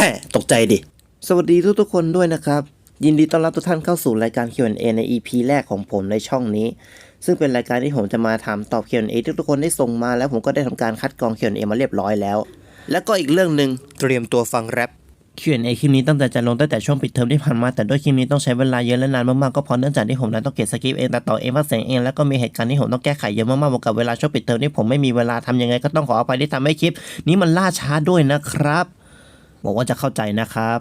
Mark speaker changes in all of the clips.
Speaker 1: แฮ่ตกใจดิ สวัสดีทุกๆคนด้วยนะครับ ยินดีต้อนรับทุกท่านเข้าสู่รายการ Q&A ใน EP แรกของผมในช่องนี้ ซึ่งเป็นรายการที่ผมจะมาถามตอบ Q&A ที่ทุกคนได้ส่งมาแล้วผมก็ได้ทำการคัดกรอง Q&A มาเรียบร้อยแล้ว แล้วก็อีกเรื่องหนึ่งเตรียมตัวฟังแรป Q&A คลิปนี้ตั้งแต่จะลงตั้งแต่ช่วงปิดเทอมที่ผ่านมา แต่ด้วยคลิปนี้ต้องใช้เวลาเยอะและนานมากๆ ก็เพราะเนื่องจากที่ผมนั้นต้องเก็บสคริปต์เองตัดต่อเองภาคเสียงเอง แล้วก็มีเหตุการณ์ที่ผมต้องแก้ไขเยอะมากๆบวกกับเวลาช่วงปิดเทอมที่ผมไม่มีเวลาทำยังไงก็ต้องขออภัยที่ทำให้คลิป นี้มันล่าช้าด้วยนะครับ หวังว่าจะเข้าใจนะครับ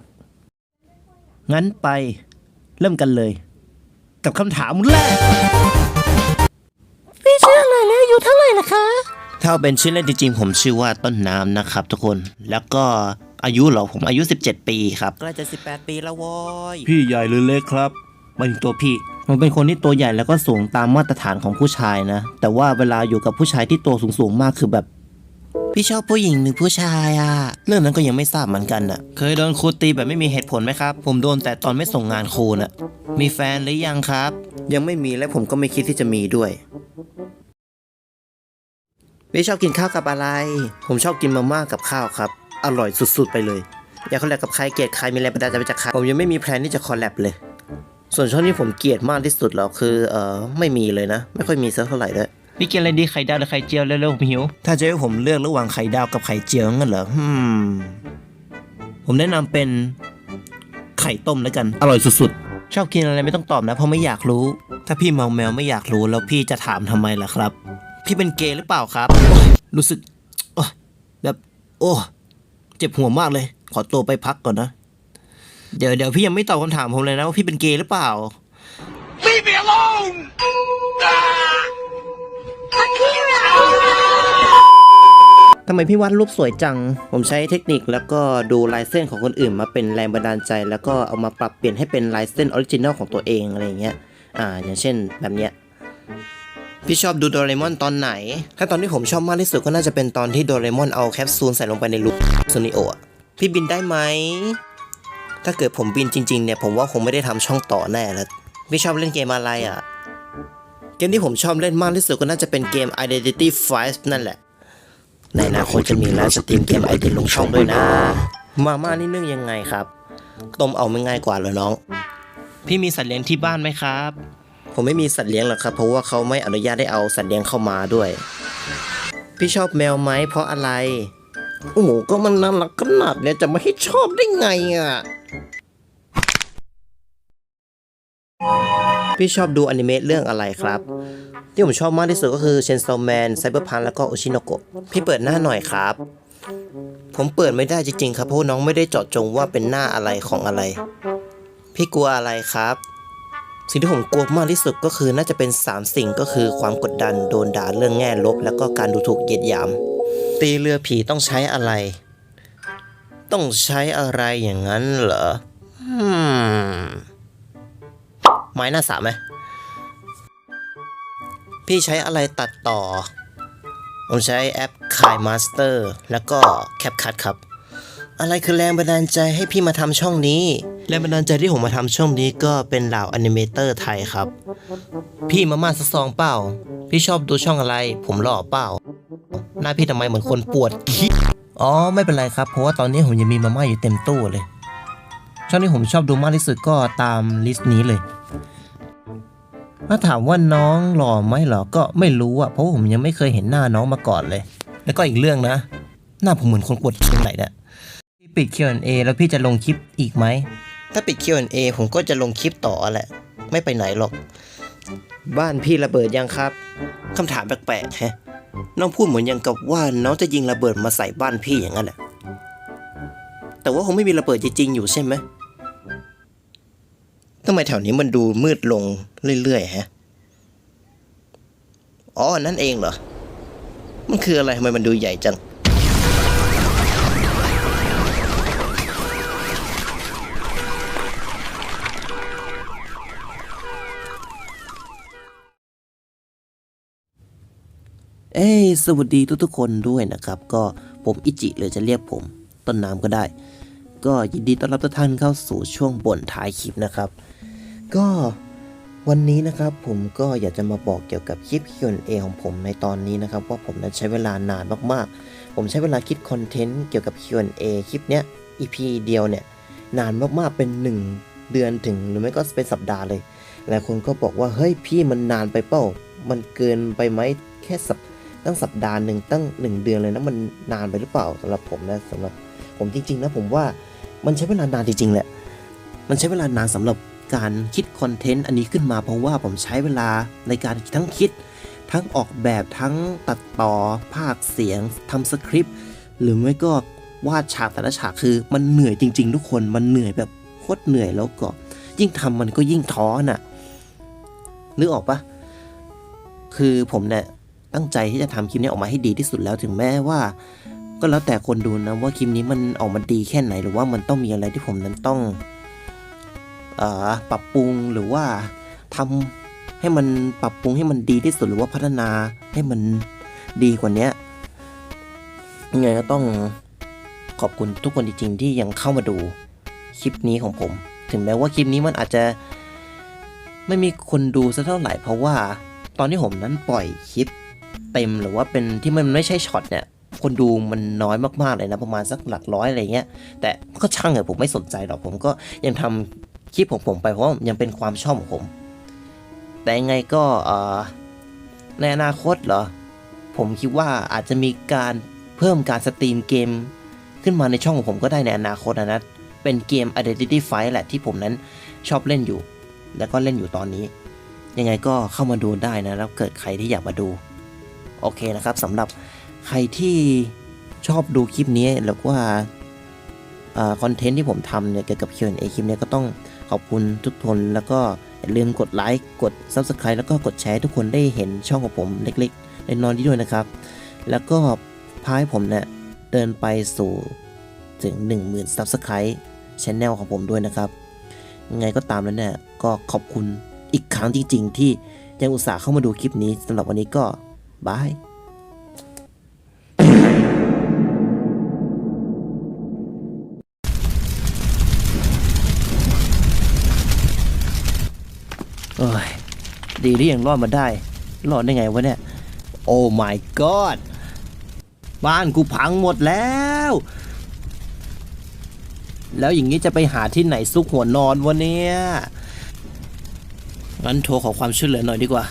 Speaker 1: งั้นไปเริ่มกันเลย กับคำถามแรก
Speaker 2: พี่ชื่ออะไรแล้วอายุเท่าไหร่ล่ะคะ
Speaker 1: ถ้าเป็นชื่อเล่นจริงๆผมชื่อว่าต้นน้ำนะครับทุกคน แล้วก็อายุเหรอผมอายุ 17 ปีครับ ใกล้จะ18 ปีแล้ววอย
Speaker 3: พี่ใหญ่หรือเล็กครับ
Speaker 1: หมายถึงตัวพี่ ผมเป็นคนที่ตัวใหญ่แล้วก็สูงตามมาตรฐานของผู้ชายนะ แต่ว่าเวลาอยู่กับผู้ชายที่ตัวสูงๆมากคือแบบ พี่ชอบผู้หญิงหรือผู้ชายอะเรื่องนั้นก็ยังไม่ทราบเหมือนกันอะเคยโดนครูตีแบบไม่มีเหตุผลไหมครับ ผมโดนแต่ตอนไม่ส่งงานครูน่ะ มีแฟนหรือยังครับ ยังไม่มีและผมก็ไม่คิดที่จะมีด้วยพี่ชอบกินข้าวกับอะไร ผมชอบกินมาม่ากับข้าวครับ อร่อยสุดๆไปเลย อยากคอลแลบกับใครเกลียดใครมีแรงบันดาลใจมาจากใครผมยังไม่มีแพลนที่จะคอลแลบเลย ส่วนช่องที่ผมเกลียดมากที่สุดแล้วคือเออไม่มีเลยนะ ไม่ค่อยมีสักเท่าไหร่ด้วย
Speaker 3: พี่กินอะไรดีไข่ดาวหรือไข่เจียวเร็วๆผมหิว
Speaker 1: ถ้าจะให้ผมเลือกระหว่างไข่ดาวกับไข่เจียวงั้นเหรออืมผมแนะนำเป็นไข่ต้มแล้วกัน อร่อยสุดๆชอบกินอะไรไม่ต้องตอบนะ เพราะไม่อยากรู้ ถ้าพี่เมาแมวไม่อยากรู้แล้วพี่จะถามทำไมล่ะครับ พี่เป็นเกย์หรือเปล่าครับโอ๊ยรู้สึกโอ๊ยแบบ โอ้เจ็บหัวมากเลย ขอตัวไปพักก่อนนะ เดี๋ยวเดี๋ยวพี่ยังไม่ตอบคำถามผมเลยนะว่าพี่เป็นเกย์หรือเปล่า ทำไมพี่วาดรูปสวยจัง ผมใช้เทคนิคแล้วก็ดูลายเส้นของคนอื่นมาเป็นแรงบันดาลใจ แล้วก็เอามาปรับเปลี่ยนให้เป็นลายเส้นออริจินอลของตัวเองอะไรอย่างเงี้ย อ่า อย่างเช่นแบบเนี้ย พี่ชอบดูโดเรมอนตอนไหน ถ้าตอนที่ผมชอบมากที่สุดก็น่าจะเป็นตอนที่โดเรมอนเอาแคปซูลใส่ลงไปในลูกซูนิโอะพี่บินได้ไหม ถ้าเกิดผมบินจริงๆเนี่ยผมว่าคงไม่ได้ทำช่องต่อแน่แล้วพี่ชอบเล่นเกมอะไรอะ เกมที่ผมชอบเล่นมากที่สุดก็น่าจะเป็นเกม Identity 5 นั่นแหละ ในอนาคตจะมีร้านสตรีมเกมไอเดนลงช่องด้วยนะ มาม่านี่นึ่งยังไงครับ ต้มเอาไม่ง่ายกว่าเหรอน้อง
Speaker 3: พี่มีสัตว์เลี้ยงที่บ้านไหมครับ
Speaker 1: ผมไม่มีสัตว์เลี้ยงหรอกครับ เพราะว่าเขาไม่อนุญาตให้เอาสัตว์เลี้ยงเข้ามาด้วย พี่ชอบแมวไหมเพราะอะไร โอ้โหก็มันน่ารักขนาดเนี้ยจะไม่ให้ชอบได้ไงอะ พี่ชอบดูอนิเมะเรื่องอะไรครับ ที่ผมชอบมากที่สุดก็คือเชนซแมนไซเบอร์พันแล้วก็โอชิโนโกะพี่เปิดหน้าหน่อยครับ ผมเปิดไม่ได้จริงๆครับเพราะน้องไม่ได้เจาะจงว่าเป็นหน้าอะไรของอะไร พี่กลัวอะไรครับ สิ่งที่ผมกลัวมากที่สุดก็คือน่าจะเป็น3สิ่งก็คือความกดดันโดนด่าเรื่องแง่ลบ แล้วก็การดูถูกเหยียดหยาม ตีเรือผีต้องใช้อะไร ต้องใช้อะไรอย่างนั้นเหรออืม ไม้หน้าสามไหมพี่ใช้อะไรตัดต่อ ผมใช้แอป k a i Master แล้วก็ CapCut ครับ อะไรคือแรงบันดาลใจให้พี่มาทำช่องนี้ แรงบันดาลใจที่ผมมาทำช่องนี้ก็เป็นเหล่าอนิเมเตอร์ไทยครับ พี่มาม่าสักซองเปล่า พี่ชอบดูช่องอะไร ผมหล่อเปล่า หน้าพี่ทำไมเหมือนคนปวดขี้อ๋อไม่เป็นไรครับ เพราะว่าตอนนี้ผมยังมีมาม่าอยู่เต็มตู้เลย ช่องที่ผมชอบดูมากที่สุดก็ตามลิสต์นี้เลย ถ้าถามว่าน้องหล่อไหมเหรอ ก็ไม่รู้อะเพราะว่าผมยังไม่เคยเห็นหน้าน้องมาก่อนเลย แล้วก็อีกเรื่องนะ หน้าผมเหมือนคนปวดตรงไหนเนี่ยพี่ปิด Q&A แล้วพี่จะลงคลิปอีกไหม ถ้าปิด Q&A ผมก็จะลงคลิปต่อแหละ ไม่ไปไหนหรอก บ้านพี่ระเบิดยังครับคำถามแปลกๆแฮะ น้องพูดเหมือนยังกับว่าน้องจะยิงระเบิดมาใส่บ้านพี่อย่างนั้นแหละแต่ว่าคงไม่มีระเบิดจริงๆอยู่ใช่ไหม ทำไมแถวนี้มันดูมืดลงเรื่อยๆฮะ อ๋อ นั่นเองเหรอ มันคืออะไรทำไมมันดูใหญ่จัง เอ้ยสวัสดีทุกๆคนด้วยนะครับ ก็ผมอิจิเลยจะเรียกผมต้นน้ำก็ได้ ก็ยินดีต้อนรับทุกท่านเข้าสู่ช่วงบนท้ายคลิปนะครับ ก็วันนี้นะครับผมก็อยากจะมาบอกเกี่ยวกับคลิป Q&A ของผมในตอนนี้นะครับว่าผมนั้นใช้เวลานานมากๆ ผมใช้เวลาคิดคอนเทนต์เกี่ยวกับ Q&A คลิปเนี้ย EP เดียวเนี่ยนานมากๆเป็นหนึ่งเดือนถึงหรือไม่ก็เป็นสัปดาห์เลยหลายคนก็บอกว่าเฮ้ยพี่มันนานไปเปล่ามันเกินไปไหมแค่สัปตั้งสัปดาห์หนึ่งตั้งหนึ่งเดือนเลยนะมันนานไปหรือเปล่าสำหรับผมนะสำหรับผมจริงๆนะผมว่ามันใช้เวลานานจริงๆแหละมันใช้เวลานานสำหรับ การคิดคอนเทนต์อันนี้ขึ้นมาเพราะว่าผมใช้เวลาในการทั้งคิด ทั้งออกแบบทั้งตัดต่อภาคเสียงทำสคริปต์หรือไม่ก็วาดฉากแต่ละฉากคือมันเหนื่อยจริง ๆ ทุกคนมันเหนื่อยแบบโคตรเหนื่อยแล้วก็ยิ่งทำมันก็ยิ่งท้อน่ะนึกออกปะคือผมเนี่ยตั้งใจที่จะทำคลิปนี้ออกมาให้ดีที่สุดแล้วถึงแม้ว่า ก็แล้วแต่คนดูนะว่าคลิปนี้มันออกมาดีแค่ไหนหรือว่ามันต้องมีอะไรที่ผมนั้นต้อง ปรับปรุงหรือว่าทำให้มันปรับปรุงให้มันดีที่สุดหรือว่าพัฒนาให้มันดีกว่านี้ยังไงก็ต้องขอบคุณทุกคนจริงๆที่ยังเข้ามาดูคลิปนี้ของผม ถึงแม้ว่าคลิปนี้มันอาจจะไม่มีคนดูสักเท่าไหร่เพราะว่าตอนที่ผมนั้นปล่อยคลิปเต็มหรือว่าเป็นที่มันไม่ใช่ช็อตเนี่ย คนดูมันน้อยมากๆเลยนะประมาณสักหลักร้อยอะไรเงี้ย แต่ก็ช่างเถอะผมไม่สนใจหรอกผมก็ยังทำ คลิปของผมไปเพราะยังเป็นความชอบของผม แต่ยังไงก็ในอนาคตเหรอ ผมคิดว่าอาจจะมีการเพิ่มการสตรีมเกม ขึ้นมาในช่องของผมก็ได้ในอนาคตนะนะเป็นเกม Identity Fight แหละที่ผมนั้นชอบเล่นอยู่ แล้วก็เล่นอยู่ตอนนี้ ยังไงก็เข้ามาดูได้นะ แล้วเกิดใครที่อยากมาดู โอเคนะครับสำหรับใครที่ชอบดูคลิปนี้แล้วว่าคอนเทนต์ที่ผมทำเนี่ยเกี่ยวกับ Q&A คลิปนี้ก็ต้อง ขอบคุณทุกคนแล้วก็อย่าลืมกดไลค์กด Subscribe แล้วก็กดแชร์ทุกคนได้เห็นช่องของผมเล็กๆในนอนที่ด้วยนะครับ แล้วก็พาให้ผมเนี่ยเดินไปสู่ถึง 10,000 Subscribe Channel ของผมด้วยนะครับยังไงก็ตามแล้วเนี่ยก็ขอบคุณอีกครั้งจริง ๆ ที่ยังอุตส่าห์เข้ามาดูคลิปนี้สำหรับวันนี้ก็บาย โอ้ยดีที่ยังรอดมาได้ รอดได้ไงวะเนี่ย โอ้ my god บ้านกูพังหมดแล้ว แล้วอย่างนี้จะไปหาที่ไหนซุกหัวนอนวะเนี่ย งั้นโทรขอความช่วยเหลือหน่อยดีกว่า